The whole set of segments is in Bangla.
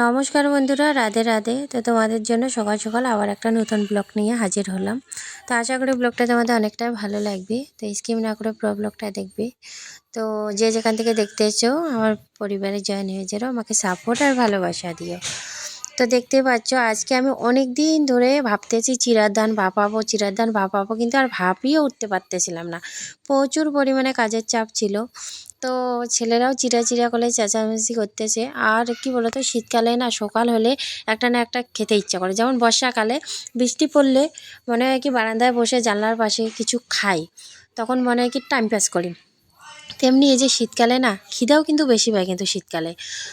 নমস্কার বন্ধুরা, রাধে রাধে। তো তোমাদের জন্য সকাল সকাল আবার একটা নতুন ব্লগ নিয়ে হাজির হলাম। তো আশা করি ব্লগটা তোমাদের অনেকটাই ভালো লাগবে। তো স্কিম না করে পুরো ব্লগটা দেখবে। তো যে যেখান থেকে দেখতে এসো আমার পরিবারে জয়েন হয়ে যাও আমাকে সাপোর্ট আর ভালোবাসা দিও। তো দেখতে পাচ্ছ, আজকে আমি অনেক দিন ধরে ভাবতেছি চিরার ধান ভাপাবো চিরার ধান ভাপাবো, কিন্তু আর ভাপিয়ে উঠতে পারতেছিলাম না। প্রচুর পরিমাণে কাজের চাপ ছিল। তো ছেলেরাও চিরা চিরা করে চেঁচামেচি করতেছে। আর কি বলতো, শীতকালে না, সকাল হলে একটা না একটা খেতে ইচ্ছা করে। যেমন বর্ষাকালে বৃষ্টি পড়লে মনে হয় কি বারান্দায় বসে জানলার পাশে কিছু খাই, তখন মনে হয় কি টাইম পাস করি। তেমনি এই যে শীতকালে না, খিদাও কিন্তু বেশি পায় কিন্তু শীতকালে।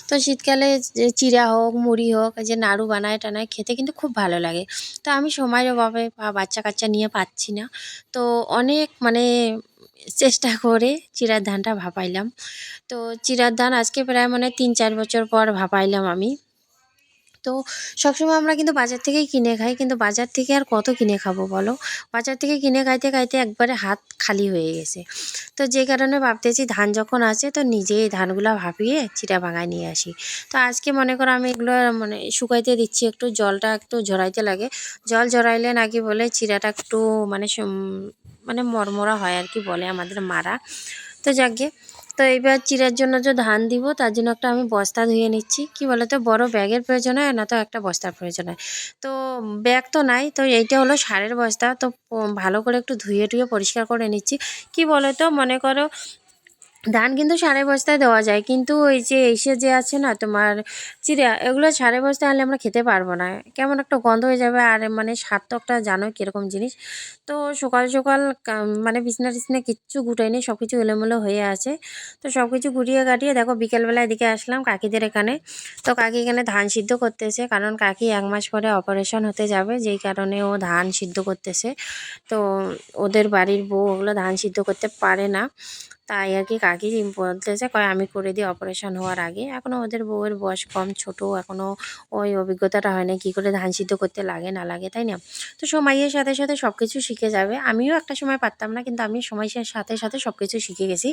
তো শীতকালে যে চিরা হোক, মুড়ি হোক যে নাড়ু বানায় টানায় খেতে কিন্তু খুব ভালো লাগে। তো আমি সময়ের অভাবে বা বাচ্চা কাচ্চা নিয়ে পাচ্ছি না। তো অনেক মানে চেষ্টা করে চিরার ধানটা ভাপাইলাম। তো চিরার ধান আজকে প্রায় মানে তিন চার বছর পর ভাপাইলাম আমি। তো সবসময় আমরা কিন্তু বাজার থেকেই কিনে খাই। কিন্তু বাজার থেকে আর কত কিনে খাব বলো? বাজার থেকে কিনে খাইতে খাইতে একবারে হাত খালি হয়ে গেছে। তো যে কারণে ভাবতেছি ধান যখন আছে তো নিজেই ধানগুলো ভাপিয়ে চিটা ভাঙায় নিয়ে আসি। তো আজকে মনে করো আমি এগুলো মানে শুকাইতে দিচ্ছি, একটু জলটা একটু ঝরাইতে লাগে। জল ঝরাইলে নাকি বলে চিরাটা একটু মানে মানে মরমরা হয় আর কি বলে আমাদের মারা। তো যাকে তো এবার চিরার জন্য যে ধান দিব, তার জন্য একটা আমি বস্তা ধুয়ে নিচ্ছি। কি বলতো, বড় ব্যাগের প্রয়োজন হয়, না তো একটা বস্তার প্রয়োজন হয়। তো ব্যাগ তো নাই, তো এইটা হলো সারের বস্তা। তো ভালো করে একটু ধুয়ে টুয়ে পরিষ্কার করে নিচ্ছি। কি বলতো, মনে করো ধান কিন্তু সাড়ে বস্তায় দেওয়া যায়, কিন্তু ওই যে এসে যে আছে না তোমার চিড়া এগুলো সাড়ে বস্তায় আনলে আমরা খেতে পারব না। কেমন একটা গন্ধ হয়ে যাবে আর মানে একটা জানো কীরকম জিনিস? তো সকাল সকাল মানে বিছনা টিছনা কিচ্ছু গুটাইনি সব কিছু এলোমেলো হয়ে আছে। তো সব কিছু গুটিয়ে গাটিয়ে দেখো বিকেলবেলা এদিকে আসলাম কাকিদের এখানে। তো কাকি এখানে ধান সিদ্ধ করতেছে, কারণ কাকি এক মাস পরে অপারেশন হতে যাবে, যেই কারণে ও ধান সিদ্ধ করতেছে। তো ওদের বাড়ির বউ ওগুলো ধান সিদ্ধ করতে পারে না। তাই আর কি কাকি বলতেছে কয় আমি করে দিই অপারেশন হওয়ার আগে। এখনও ওদের বউয়ের বয়স কম ছোট এখনও ওই অভিজ্ঞতাটা হয় না কী করে ধান সিদ্ধ করতে লাগে, না লাগে, তাই না? তো সময়ের সাথে সাথে সব কিছু শিখে যাবে। আমিও একটা সময় পারতাম না, কিন্তু আমি সময়ের সাথে সাথে সব কিছু শিখে গেছি।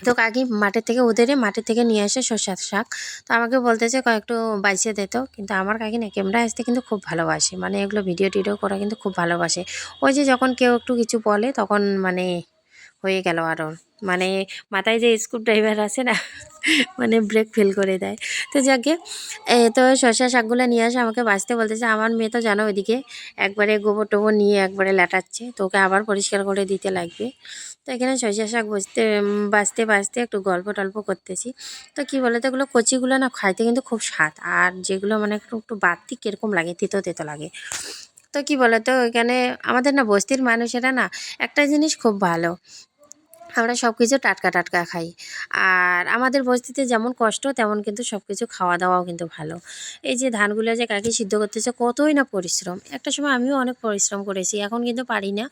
তো কাকি মাঠের থেকে, ওদেরই মাঠের থেকে নিয়ে আসে শসার শাক। তো আমাকে বলতেছে কয়েকটু বাইসে দিত কিন্তু আমার কাকি না, ক্যামেরা আসতে কিন্তু খুব ভালোবাসে। মানে এগুলো ভিডিও টিডিও করা কিন্তু খুব ভালোবাসে। ওই যে যখন কেউ একটু কিছু বলে, তখন মানে হয়ে গেল আরও মানে মাথায় যে স্ক্রু ড্রাইভার আছে না মানে ব্রেক ফেল করে দেয়। তো যাকে তো শসা শাকগুলো নিয়ে আসে, আমাকে বাঁচতে বলতেছে। আমার মেয়ে তো জানো ওইদিকে একবারে গোবর টোবর নিয়ে একবারে লাটাচ্ছে তো ওকে আবার পরিষ্কার করে দিতে লাগবে। তো এখানে শসা শাক বসতে বাঁচতে বাঁচতে একটু গল্প টল্প করতেছি। তো কী বলে তো এগুলো কচিগুলো না খাইতে কিন্তু খুব স্বাদ। আর যেগুলো মানে একটু একটু বাড়তি কীরকম লাগে, তেতো তেতো লাগে। তো কি বলতো? এখানে আমাদের না বস্তির মানুষেরা না একটা জিনিস খুব ভালো। আমরা সব কিছু টাটকা টাটকা খাই। আর আমাদের বস্তিতে যেমন কষ্ট, তেমন কিন্তু সব কিছু খাওয়া দাওয়াও কিন্তু ভালো। এই যে ধানগুলো যে কাকি সিদ্ধ করতেছে, কতই না পরিশ্রম। একটা সময় আমিও অনেক পরিশ্রম করেছি, এখন কিন্তু পারি না।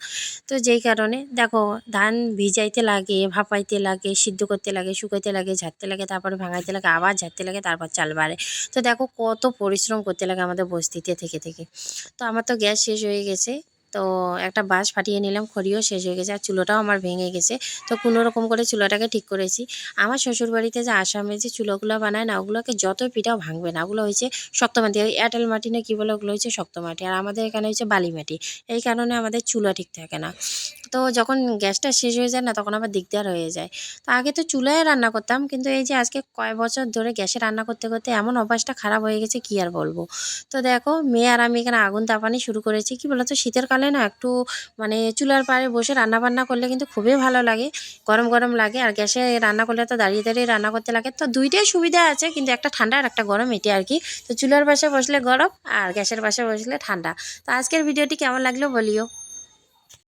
তো যেই কারণে, দেখো, ধান ভিজাইতে লাগে, ভাপাইতে লাগে, সিদ্ধ করতে লাগে, শুকাইতে লাগে, ঝাড়তে লাগে, তারপরে ভাঙাইতে লাগে, আবার ঝাড়তে লাগে, তারপর চাল বাড়ে। তো দেখো কত পরিশ্রম করতে লাগে আমাদের বস্তিতে থেকে থেকে। তো আমার তো গ্যাস শেষ হয়ে গেছে। তো একটা বাঁশ ফাটিয়ে নিলাম, খড়িও শেষ হয়ে গেছে আর চুলোটাও আমার ভেঙে গেছে। তো কোনো রকম করে চুলোটাকে ঠিক করেছি। আমার শ্বশুর বাড়িতে যে আসামে যে চুলোগুলো বানায় না, ওগুলোকে যত পিঠাও ভাঙবে না। ওগুলো হয়েছে শক্ত মাটি এঁটেল মাটি না কী বলে, ওগুলো হচ্ছে শক্ত মাটি। আর আমাদের এখানে হচ্ছে বালি মাটি। এই কারণে আমাদের চুলা ঠিক থাকে না। তো যখন গ্যাসটা শেষ হয়ে যায় না, তখন আবার দিকদার হয়ে যায়। তো আগে তো চুলায় রান্না করতাম, কিন্তু এই যে আজকে কয় বছর ধরে গ্যাসে রান্না করতে করতে এমন অভ্যাসটা খারাপ হয়ে গেছে, কি আর বলব? তো দেখো, মেয়ে আর আমি এখানে আগুন তাপানি শুরু করেছি। কি বলতো, শীতের কালে না, একটু মানে চুলার পাড়ে বসে রান্না বান্না করলে কিন্তু খুবই ভালো লাগে। গরম গরম লাগে আর গ্যাসে রান্না করলে তো দাঁড়িয়ে দাঁড়িয়ে রান্না করতে লাগে। তো দুইটাই সুবিধা আছে, কিন্তু একটা ঠান্ডা আর একটা গরম এটি আর কি। তো চুলার পাশে বসলে গরম আর গ্যাসের পাশে বসলে ঠান্ডা। তো আজকের ভিডিওটি কেমন লাগল বলিও।